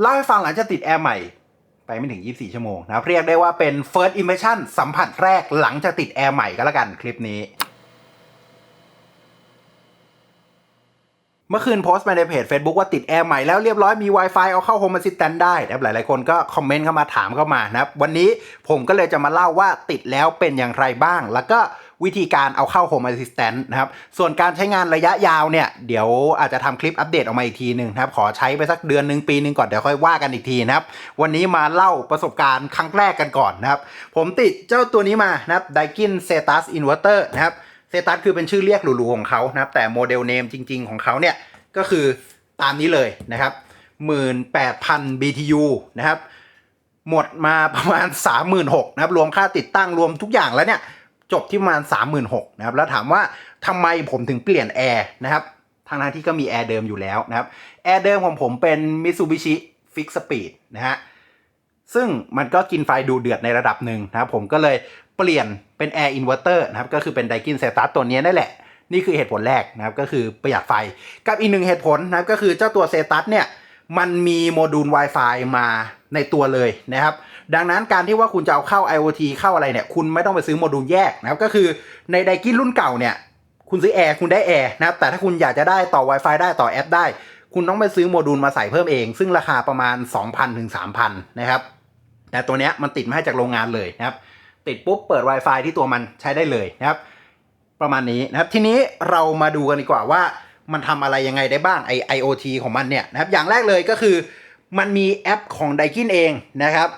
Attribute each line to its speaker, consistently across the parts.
Speaker 1: เล่าให้ฟังหลังจากติดแอร์ใหม่ไปไม่ถึง 24 ชั่วโมงนะครับเรียกได้ว่าเป็น first impression สัมผัสแรกหลังจากติดแอร์ใหม่ก็แล้วกันคลิปนี้ เมื่อคืนโพสต์ไปในเพจ Facebook ว่าติดแอร์ใหม่แล้วเรียบร้อยมี Wi-Fi เอาเข้า Home Assistant ได้นะครับหลายๆคนก็คอมเมนต์เข้ามาถามเข้ามานะครับวันนี้ผมก็เลยจะมาเล่าว่าติดแล้วเป็นอย่างไรบ้าง แล้วก็ วิธีการเอาเข้า Home Assistant นะครับ ส่วนการใช้งานระยะยาวเนี่ย เดี๋ยวอาจจะทำคลิปอัปเดตออกมาอีกทีหนึ่งนะครับ ขอใช้ไปสักเดือนหนึ่งปีหนึ่งก่อน เดี๋ยวค่อยว่ากันอีกทีนะครับ วันนี้มาเล่าประสบการณ์ครั้งแรกกันก่อนนะครับ ผมติดเจ้าตัวนี้มานะครับ Daikin Cetus Inverter นะครับเซตัสคือเป็นชื่อเรียกหรูๆของเขานะครับ แต่โมเดลเนมจริง ๆ ของเขาเนี่ยก็คือตามนี้เลยนะครับ18,000 BTU นะครับหมดมาประมาณ 36,000นะครับ รวมค่าติดตั้งรวมทุกอย่างแล้วเนี่ย จบที่ประมาณ 36,000นะครับแล้วถามว่าทำไมผมถึงเปลี่ยนแอร์นะครับทางนั้นที่ก็มีแอร์เดิมอยู่แล้วนะครับแอร์เดิมของผมเป็น Mitsubishi Fix Speed นะฮะซึ่งมันก็กินไฟดูเดือดในระดับหนึ่งนะครับผมก็เลยเปลี่ยนเป็น Air Inverter นะครับก็คือเป็น Daikin Cetus ตัวนี้นั่นแหละ นี่คือเหตุผลแรกนะครับก็คือประหยัดไฟกับอีกหนึ่งเหตุผลนะครับก็คือเจ้าตัว Cetus เนี่ยมันมีโมดูล Wi-Fi มา ในตัวเลยนะครับ ดังนั้นการที่ว่าคุณจะเอาเข้า IoT เข้าอะไรเนี่ย คุณไม่ต้องไปซื้อโมดูลแยกนะครับ ก็คือใน Daikin รุ่นเก่าเนี่ย คุณซื้อแอร์คุณได้แอร์นะครับ แต่ถ้าคุณอยากจะได้ต่อ Wi-Fi ได้ต่อแอปได้ คุณต้องไปซื้อโมดูลมาใส่เพิ่มเอง ซึ่งราคาประมาณ 2,000ถึง3,000 นะครับ แต่ตัวเนี้ยมันติดมาให้จากโรงงานเลยนะครับ ติดปุ๊บเปิด Wi-Fi ที่ตัวมันใช้ได้เลยนะครับ ประมาณนี้นะครับ ทีนี้เรามาดูกันดีกว่าว่ามันทำอะไรยังไงได้บ้างไอ IoT ของมันเนี่ยนะครับ อย่างแรกเลยก็คือ มันมีแอปของ Daikin เองนะครับ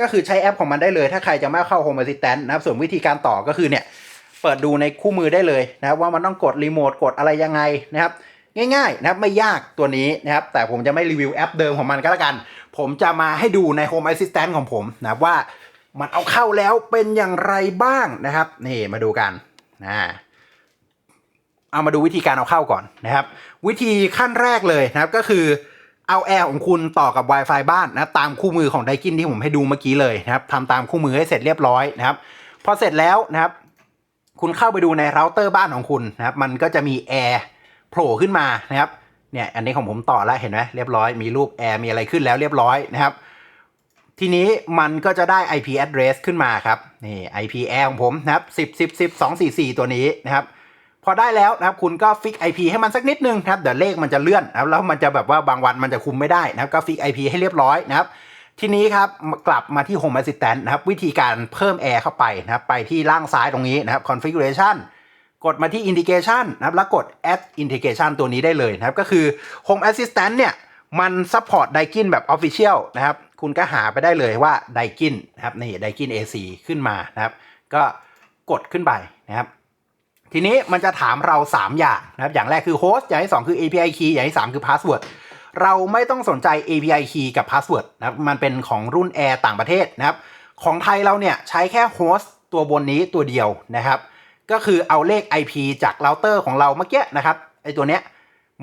Speaker 1: ก็คือใช้แอปของมันได้เลย ถ้าใครจะไม่เข้า Home Assistant นะครับ ส่วนวิธีการต่อก็คือเนี่ย เปิดดูในคู่มือได้เลยนะครับ ว่ามันต้องกดรีโมทกดอะไรยังไงนะครับ ง่ายๆนะครับไม่ยากตัวนี้นะครับ แต่ผมจะไม่รีวิวแอปเดิมของมันก็แล้วกัน ผมจะมาให้ดูใน Home Assistant ของผมนะครับว่ามันเอาเข้าแล้วเป็นอย่างไรบ้างนะครับนี่มาดูกันนะเอามาดูวิธีการเอาเข้าก่อนนะครับ วิธีขั้นแรกเลยนะครับก็คือ เอาแอร์ของคุณต่อกับ Wi-Fi บ้านนะตามคู่มือของไดกินที่ผมให้ดูเมื่อกี้เลยนะครับทำตามคู่มือให้เสร็จเรียบร้อยนะครับ พอเสร็จแล้วนะครับ คุณเข้าไปดูในเราเตอร์บ้านของคุณนะครับ มันก็จะมีแอร์โผล่ขึ้นมานะครับเนี่ยอันนี้ของผมต่อแล้วเห็นไหมเรียบร้อยมีรูปแอร์มีอะไรขึ้นแล้วเรียบร้อยนะครับ ทีนี้มันก็จะได้ IP address ขึ้นมาครับนี่ IP air ของผมนะครับ 10 10 10 2 4 4 ตัวนี้นะครับ พอได้แล้วนะครับคุณก็ฟิก IP ให้มันสักนิดนึงนะครับเดี๋ยวเลขมันจะเลื่อนนะครับแล้วมันจะแบบว่าบางวันมันจะคุมไม่ได้นะครับก็ฟิก IP ให้เรียบร้อยนะครับทีนี้ครับกลับมาที่ Home Assistant นะครับวิธีการเพิ่มแอร์เข้าไปนะครับไปที่ล่างซ้ายตรงนี้นะครับ Configuration กดมาที่ Indication นะครับแล้วกด Add Integration ตัวนี้ได้เลยนะครับก็คือ Home Assistant เนี่ยมัน support Daikin แบบ Official นะครับคุณก็หาไปได้เลยว่า Daikin นะครับนี่ Daikin AC ขึ้นมานะครับก็กดขึ้นไปนะครับ ทีนี้มันจะถามเรา 3 อย่างนะครับ อย่างแรกคือ host อย่างที่ 2 คือ API key อย่างที่ 3 คือ password เราไม่ต้องสนใจ API key กับ password นะครับ มันเป็นของรุ่น Air ต่างประเทศนะครับ ของไทยเราเนี่ยใช้แค่ host ตัวบนนี้ตัวเดียวนะครับ ก็คือเอาเลข IP จากเราเตอร์ของเราเมื่อกี้นะครับ ไอตัวเนี้ย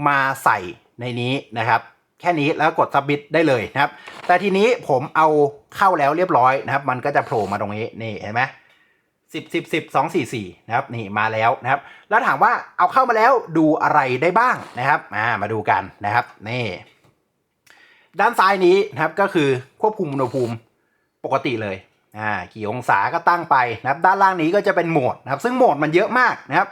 Speaker 1: มาใส่ในนี้นะครับ แค่นี้แล้วกด submit ได้เลยนะครับ แต่ทีนี้ผมเอาเข้าแล้วเรียบร้อยนะครับ มันก็จะโผล่มาตรงนี้นี่เห็นไหม สิบสิบสิบสองสี่สี่นะครับนี่มาแล้วนะครับ แล้วถามว่าเอาเข้ามาแล้วดูอะไรได้บ้างนะครับอ่ามาดูกันนะครับนี่ด้านซ้ายนี้นะครับก็คือควบคุมอุณหภูมิปกติเลยอ่ากี่องศาก็ตั้งไปนะครับ ด้านล่างนี้ก็จะเป็นโหมดนะครับ ซึ่งโหมดมันเยอะมากนะครับ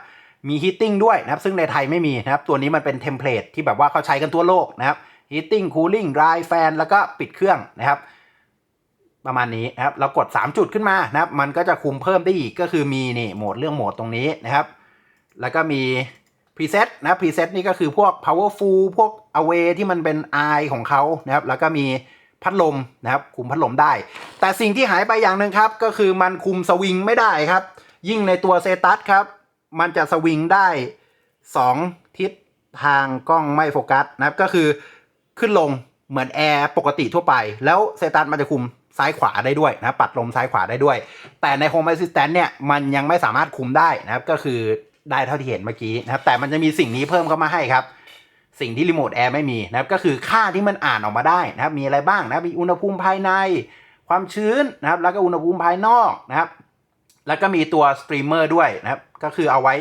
Speaker 1: มีฮีตติ้งด้วยนะครับ ซึ่งในไทยไม่มีนะครับ ตัวนี้มันเป็นเทมเพลตที่แบบว่าเขาใช้กันทั่วโลกนะครับฮีตติ้งคูลิ่งดรายแฟนแล้วก็ปิดเครื่องนะครับ ประมาณนี้นะครับ เรากด 3 จุดขึ้นมานะครับ มันก็จะคุมเพิ่มได้อีกก็คือมีนี่โหมดเรื่องโหมดตรงนี้นะครับ แล้วก็มีพรีเซตนะพรีเซตนี่ก็คือพวก powerful พวก away ที่มันเป็น i ของเขานะครับ แล้วก็มีพัดลมนะครับ คุมพัดลมได้ แต่สิ่งที่หายไปอย่างหนึ่งครับ ก็คือมันคุมสวิงไม่ได้ครับ ยิ่งในตัวเซตัสครับ มันจะสวิงได้ 2 ทิศทางกล้องไม่โฟกัสนะครับ ก็คือขึ้นลงเหมือนแอร์ปกติทั่วไป แล้วเซตัสมันจะคุม ซ้ายขวาได้ด้วยนะปัดลมซ้ายขวาได้ด้วย แต่ใน Home Assistant เนี่ยมันยังไม่สามารถคุมได้นะครับก็คือได้เท่าที่เห็นเมื่อกี้นะครับแต่มันจะมีสิ่งนี้เพิ่มเข้ามาให้ครับ สิ่งที่รีโมทแอร์ไม่มีนะครับก็คือค่าที่มันอ่านออกมาได้นะครับมีอะไรบ้างนะมีอุณหภูมิภายใน ความชื้นนะครับแล้วก็อุณหภูมิภายนอกนะครับแล้วก็มีตัวสตรีมเมอร์ด้วยนะครับก็คือเอาไว้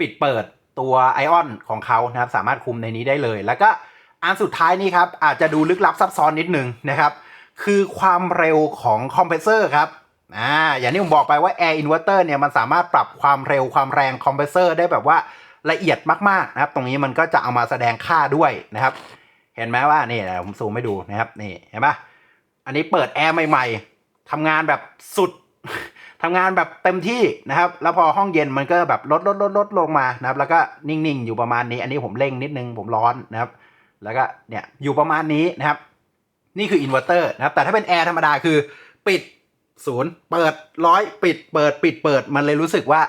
Speaker 1: ปิดเปิดตัวไอออนของเขานะครับสามารถคุมในนี้ได้เลย แล้วก็อันสุดท้ายนี้ครับอาจจะดูลึกลับซับซ้อนนิดนึงนะครับ คือความเร็วของคอมเพรสเซอร์ครับอ่าอย่างที่ผมบอกไปว่า Air Inverter เนี่ยมันสามารถปรับความเร็วความแรงคอมเพรสเซอร์ได้แบบว่าละเอียดมากๆนะครับ ตรงนี้มันก็จะเอามาแสดงค่าด้วยนะครับ เห็นไหมว่านี่ผมซูมให้ดูนะครับนี่เห็นปะอันนี้เปิดแอร์ใหม่ ๆทำงานแบบสุดทำงานแบบเต็มที่นะครับ แล้วพอห้องเย็นมันก็แบบลดลดลดลดลงมานะครับ แล้วก็นิ่งๆ อยู่ประมาณนี้ อันนี้ผมเร่งนิดนึงผมร้อนนะครับ แล้วก็เนี่ยอยู่ประมาณนี้นะครับ นี่คืออินเวอร์เตอร์นะครับแต่ถ้าเป็นแอร์ธรรมดาคือปิดศูนย์เปิดร้อยปิดเปิดปิดเปิดมันเลยรู้สึกว่า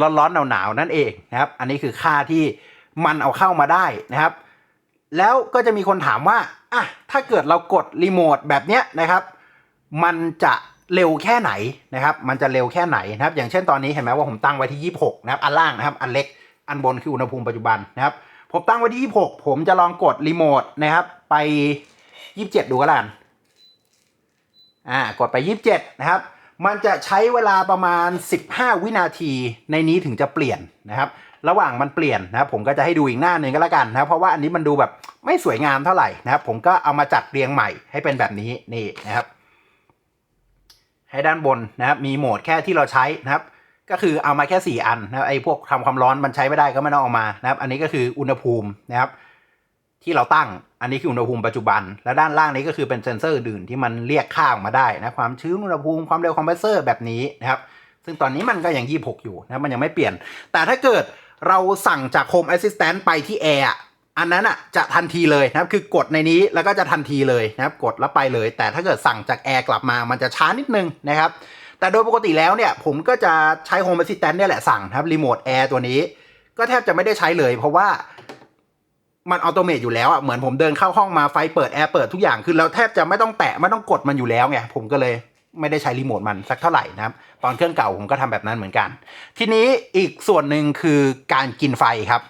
Speaker 1: ร้อนร้อนหนาวหนาวๆนั่นเองนะครับ อันนี้คือค่าที่มันเอาเข้ามาได้นะครับ แล้วก็จะมีคนถามว่าอะถ้าเกิดเรากดรีโมทแบบเนี้ยนะครับ มันจะเร็วแค่ไหนนะครับ มันจะเร็วแค่ไหนนะครับ อย่างเช่นตอนนี้เห็นไหมว่าผมตั้งไว้ที่ 26 นะครับ อันล่างนะครับ อันเล็ก อันบนคืออุณหภูมิปัจจุบันนะครับ ผมตั้งไว้ที่ 26 ผมจะลองกดรีโมทนะครับ ไป 27ดูก็แล้วกันอ่ากดไป27นะครับ มันจะใช้เวลาประมาณ15วินาทีในนี้ถึงจะเปลี่ยนนะครับ ระหว่างมันเปลี่ยนนะครับผมก็จะให้ดูอีกหน้าหนึ่งก็แล้วกันนะครับเพราะว่าอันนี้มันดูแบบไม่สวยงามเท่าไหร่นะครับผมก็เอามาจัดเรียงใหม่ให้เป็นแบบนี้นี่นะครับ ให้ด้านบนนะครับมีโหมดแค่ที่เราใช้นะครับก็คือเอามาแค่ 4 อันนะครับไอ้พวกทำความร้อนมันใช้ไม่ได้ก็ไม่ต้องเอามานะครับ อันนี้ก็คืออุณหภูมินะครับ ที่เราตั้ง อันนี้คืออุณหภูมิปัจจุบัน และด้านล่างนี้ก็คือเป็นเซ็นเซอร์อื่นที่มันเรียกค่าออกมาได้นะความชื้นอุณหภูมิความเร็วคอมเพรสเซอร์แบบนี้นะครับซึ่งตอนนี้มันก็ยัง 26 อยู่นะมันยังไม่เปลี่ยน แต่ถ้าเกิดเราสั่งจาก Home Assistant ไปที่ Air อะอันนั้นอะจะทันทีเลยนะครับคือกดในนี้แล้วก็จะทันทีเลยนะครับกดแล้วไปเลย แต่ถ้าเกิดสั่งจาก Air กลับมามันจะช้านิดนึงนะครับแต่โดยปกติแล้วเนี่ยผมก็จะใช้ Home Assistant เนี่ยแหละสั่งนะครับรีโมทแอร์ตัวนี้ ก็แทบจะไม่ได้ใช้เลย เพราะว่า มันอัตโนมัติอยู่แล้วอะเหมือนผมเดินเข้าห้องมาไฟเปิดแอร์เปิดทุกอย่างคือเราแทบจะไม่ต้องแตะไม่ต้องกดมันอยู่แล้วไงผมก็เลยไม่ได้ใช้รีโมทมันสักเท่าไหร่นะครับตอนเครื่องเก่าผมก็ทำแบบนั้นเหมือนกัน ทีนี้อีกส่วนหนึ่งคือการกินไฟครับ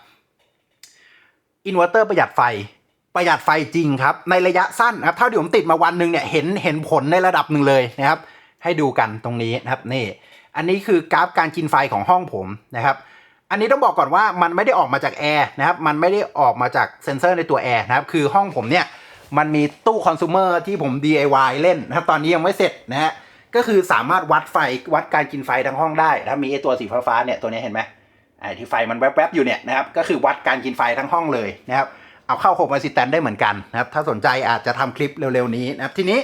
Speaker 1: อินเวอร์เตอร์ประหยัดไฟประหยัดไฟจริงครับ ในระยะสั้นนะครับเท่าที่ผมติดมาวันหนึ่งเนี่ยเห็นเห็นผลในระดับหนึ่งเลยนะครับ ให้ดูกันตรงนี้นะครับนี่ อันนี้คือกราฟการกินไฟของห้องผมนะครับ อันนี้ต้องบอกก่อนว่ามันไม่ได้ออกมาจากแอร์นะครับ มันไม่ได้ออกมาจากเซ็นเซอร์ในตัวแอร์นะครับ คือห้องผมเนี่ยมันมีตู้คอน sumer ที่ผม DIY เล่นนะครับ ตอนนี้ยังไม่เสร็จนะฮะ ก็คือสามารถวัดไฟวัดการกินไฟทั้งห้องได้นะครับมีไอตัวสีฟ้าๆเนี่ยตัวนี้เห็นไหมไอ้ที่ไฟมันแวบๆอยู่เนี่ยนะครับ ก็คือวัดการกินไฟทั้งห้องเลยนะครับ เอาเข้า Home Assistant ได้เหมือนกันนะครับ ถ้าสนใจอาจจะทำคลิปเร็วๆนี้นะครับ ทีนี้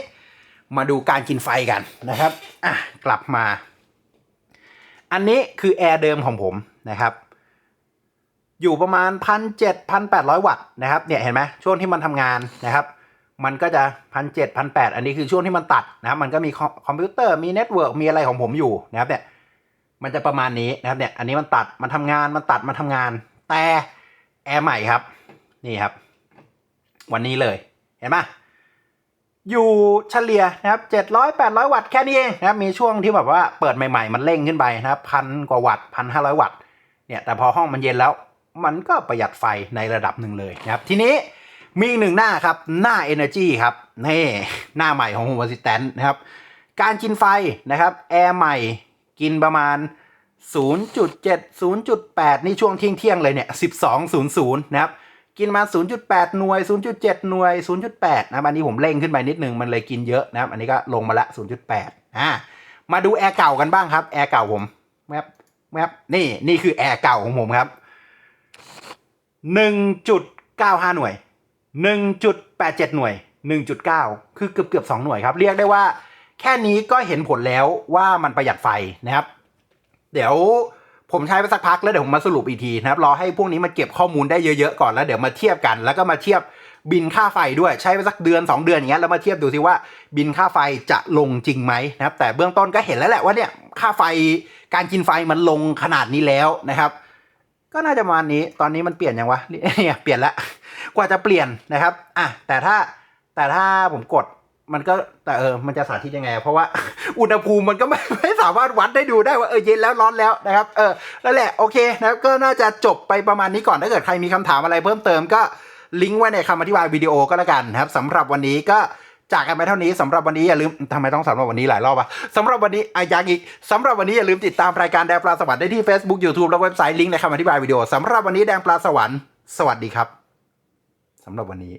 Speaker 1: มาดูการกินไฟกันนะครับ อะกลับมา อันนี้คือแอร์เดิมของผม นะครับ อยู่ประมาณพันเจ็ดพันแปดร้อยวัตต์นะครับเนี่ยเห็นไหมช่วงที่มันทำงานนะครับ มันก็จะพันเจ็ดพันแปดอันนี้คือช่วงที่มันตัดนะครับมันก็มีคอมพิวเตอร์มีเน็ตเวิร์กมีอะไรของผมอยู่นะครับเนี่ยมันจะประมาณนี้นะครับเนี่ยอันนี้มันตัดมันทำงานมันตัดมันทำงาน แต่แอร์ใหม่ครับ นี่ครับ วันนี้เลยเห็นไหมอยู่เฉลี่ยนะครับเจ็ดร้อยแปดร้อยวัตต์แค่นี้เองนะครับมีช่วงที่แบบว่าเปิดใหม่ ๆ มันเร่งขึ้นไปนะครับพันกว่าวัตต์พันห้าร้อยวัตต์ เนี่ยแต่พอห้องมันเย็นแล้วมันก็ประหยัดไฟในระดับหนึ่งเลยนะครับ ทีนี้มีอีกหนึ่งหน้าครับ หน้า Energy ครับนี่หน้าใหม่ของ Home Assistant นะครับ การกินไฟนะครับแอร์ใหม่กินประมาณ 0.7 0.8 นี่ช่วงเที่ยงเที่ยงเลยเนี่ย 12.00 นะครับ กินมา 0.8 หน่วย 0.7 หน่วย 0.8 นะอันนี้ผมเร่งขึ้นไปนิดนึง มันเลยกินเยอะนะครับ อันนี้ก็ลงมาละ 0.8 อ่ามาดูแอร์เก่ากันบ้างครับ แอร์เก่าผมแมป แมปนี่นี่คือแอร์เก่าของผมครับ1.95หน่วย1.87หน่วย1.9คือเกือบเกือบ2หน่วยครับ เรียกได้ว่าแค่นี้ก็เห็นผลแล้วว่ามันประหยัดไฟนะครับ เดี๋ยวผมใช้ไปสักพักแล้วเดี๋ยวผมมาสรุปอีกทีนะครับรอให้พวกนี้มาเก็บข้อมูลได้เยอะๆก่อนแล้วเดี๋ยวมาเทียบกัน แล้วก็มาเทียบบินค่าไฟด้วยใช้ไปสักเดือน 2 เดือนอย่างเงี้ยแล้วมาเทียบดูซิว่าบินค่าไฟจะลงจริงไหมนะครับแต่เบื้องต้นก็เห็นแล้วแหละว่าเนี่ยค่าไฟ การกินไฟมันลงขนาดนี้แล้วนะครับ ก็น่าจะประมาณนี้ตอนนี้มันเปลี่ยนยังวะเนี่ยเปลี่ยนละกว่าจะเปลี่ยนนะครับอะแต่ถ้าแต่ถ้าผมกดมันก็แต่เออมันจะสาธิตยังไง เพราะว่าอุณหภูมิมันก็ไม่ไม่สามารถวัดได้ดูได้ว่าเออเย็นแล้วร้อนแล้วนะครับ เออนั่นแหละโอเคนะครับก็น่าจะจบไปประมาณนี้ก่อนถ้าเกิดใครมีคำถามอะไรเพิ่มเติมก็ลิงก์ไว้ในคำอธิบายวิดีโอก็แล้วกันนะครับสำหรับวันนี้ก็ จากกันไปเท่านี้สำหรับวันนี้อย่าลืมทำไมต้องสำหรับวันนี้หลายรอบอะสำหรับวันนี้อายังอีกสำหรับวันนี้อย่าลืมติดตามรายการแดงปลาสวรรค์ได้ที่ Facebook YouTube และเว็บไซต์ลิงก์ในคำอธิบายวิดีโอสำหรับวันนี้แดงปลาสวรรค์สวัสดีครับสำหรับวันนี้